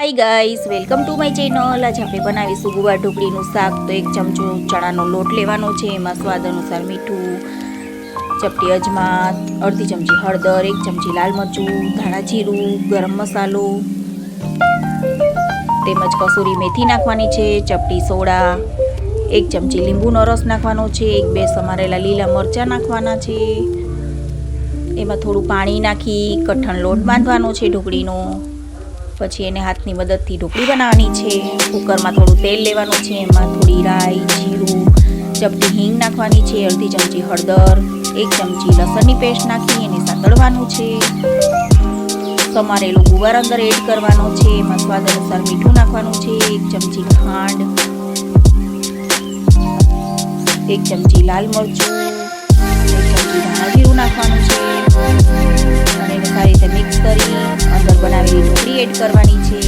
Hi guys welcome to my channel આજે આપણે બનાવીશું ગુવાર ઢોકળીનું શાક. તો એક ચમચો ચણાનો લોટ લેવાનો છે, એમાં સ્વાદ અનુસાર મીઠું, ચપટી અજમા અડધી ચમચી હળદર, એક ચમચી લાલ મરચું, ધાણા જીરું, ગરમ મસાલો, તેમજ કસૂરી મેથી નાખવાની છે, ચપટી સોડા, એક ચમચી લીંબુનો રસ નાખવાનો છે, એક બે સમારેલા લીલા મરચાં નાખવાના છે. એમાં થોડું પાણી નાખી, કઠણ લોટ બાંધવાનો છે ઢોકળીનો. પછી એને હાથની મદદથી ઢોકળી બનાવવાની છે. કુકરમાં થોડું તેલ લેવાનું છે, એમાં થોડી રાઈ, જીરું, ચપટી હિંગ નાખવાની છે, અડધી ચમચી હળદર, એક ચમચી લસણની પેસ્ટ નાખી, એને સાંતળવાનું છે. તમારેલું ગુવાર અંદર એડ કરવાનો છે, એમાં સ્વાદ અનુસાર મીઠું નાખવાનું છે, એક ચમચી ખાંડ, એક ચમચી લાલ મરચું, એક ચમચી ધાણા એડ કરવાની છે.